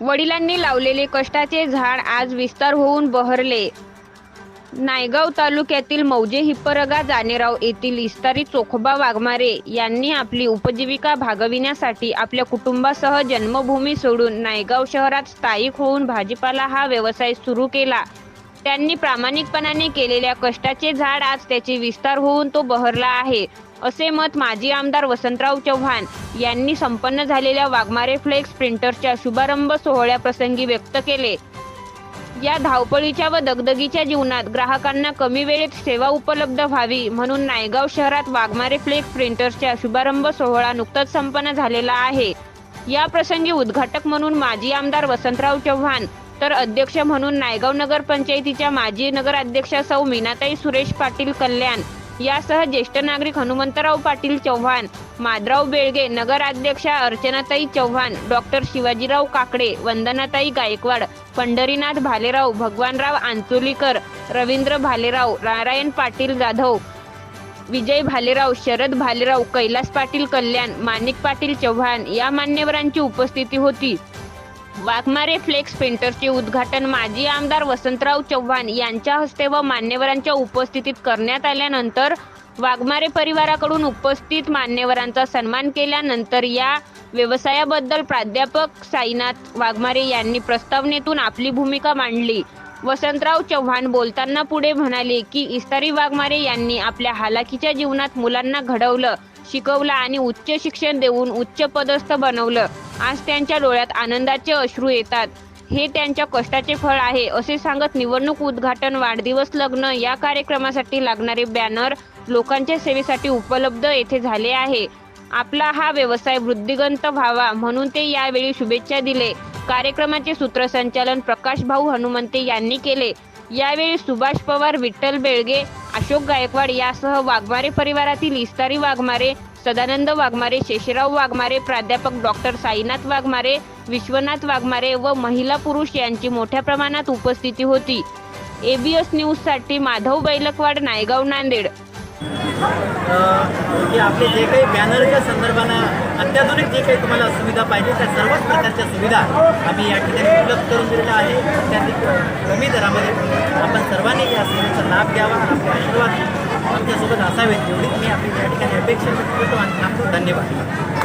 वडिलांनी लावलेले कष्टाचे झाड आज विस्तार होऊन बहरले. नायगाव तालुक्यातील मौजे हिप्परगा जानेराव येथील इस्तारी चोखोबा वाघमारे यांनी आपली उपजीविका भागविण्यासाठी आपल्या कुटुंबासह जन्मभूमी सोडून नायगाव शहरात स्थायिक होऊन भाजीपाला हा व्यवसाय सुरू केला. त्यांनी प्रामाणिकपणाने केलेल्या कष्टाचे झाड आज त्याचे विस्तार होऊन तो बहरला आहे. असे मत माजी आमदार वसंतराव चव्हाण यांनी संपन्न झालेल्या वाघमारे फ्लेक्स प्रिंटरच्या शुभारंभ सोहळ्याप्रसंगी व्यक्त केले. या धावपळीच्या व दगदगीच्या जीवनात ग्राहकांना कमी वेळेत सेवा उपलब्ध व्हावी म्हणून नायगाव शहरात वाघमारे फ्लेक्स प्रिंटर्सच्या शुभारंभ सोहळा नुकताच संपन्न झालेला आहे. या प्रसंगी उद्घाटक म्हणून माजी आमदार वसंतराव चव्हाण तर अध्यक्ष म्हणून नायगाव नगर पंचायतीच्या माजी नगराध्यक्षा सौ मीनाताई सुरेश पाटील कल्याण यासह ज्येष्ठ नागरिक हनुमंतराव पाटील चव्हाण माधराव बेळगे नगराध्यक्षा अर्चनाताई चव्हाण डॉक्टर शिवाजीराव काकडे वंदनाताई गायकवाड पंढरीनाथ भालेराव भगवानराव आंचोलीकर रवींद्र भालेराव नारायण पाटील जाधव विजय भालेराव शरद भालेराव कैलास पाटील कल्याण माणिक पाटील चव्हाण या मान्यवरांची उपस्थिती होती. वाघमारे फ्लेक्स पेंटरचे उद्घाटन माजी आमदार वसंतराव चव्हाण यांच्या हस्ते व मान्यवरांच्या उपस्थितीत करण्यात आल्यानंतर वाघमारे परिवाराकडून उपस्थित मान्यवरांचा सन्मान केल्यानंतर या व्यवसायाबद्दल प्राध्यापक साईनाथ वाघमारे यांनी प्रस्तावनेतून आपली भूमिका मांडली. वसंतराव चव्हाण बोलताना पुढे म्हणाले की इस्तारी वाघमारे यांनी आपल्या हालाकीच्या जीवनात मुलांना घडवलं. शिकवलं आणि उच्च शिक्षण देऊन उच्च पदस्थ बनवलं. आज त्यांच्या डोळ्यात आनंदाचे अश्रू येतात. हे त्यांच्या कष्टाचे फळ आहे असे सांगत निवडणूक उद्घाटन वाढदिवस लग्न या कार्यक्रमासाठी लागणारे बॅनर लोकांच्या सेवेसाठी उपलब्ध येथे झाले आहे. आपला हा व्यवसाय वृद्धिगंत व्हावा म्हणून ते यावेळी शुभेच्छा दिले. कार्यक्रमाचे सूत्रसंचालन प्रकाश भाऊ हनुमंते यांनी केले. यावेळी सुभाष पवार विठ्ठल बेळगे अशोक गायकवाड यासह वाघमारे परिवारातील इस्तारी वाघमारे सदानंद वाघमारे शेषराव वाघमारे प्राध्यापक डॉक्टर साईनाथ वाघमारे विश्वनाथ वाघमारे व महिला पुरुष यांची मोठ्या प्रमाणात उपस्थिती होती. एबीएस न्यूजसाठी माधव बैलकवाड नायगाव नांदेड. की आपले जे काही बॅनरच्या संदर्भानं अत्याधुनिक जे काही तुम्हाला सुविधा पाहिजे त्या सर्वच प्रकारच्या सुविधा आम्ही या ठिकाणी उपलब्ध करून दिलेल्या आहे. अत्याधिक कमी दरामध्ये आपण सर्वांनी या सेवेचा लाभ घ्यावा आपले आशीर्वाद आमच्यासोबत असावेत. एवढीच मी आपली या ठिकाणी अपेक्षा व्यक्त करतो आणि थांबतो धन्यवाद.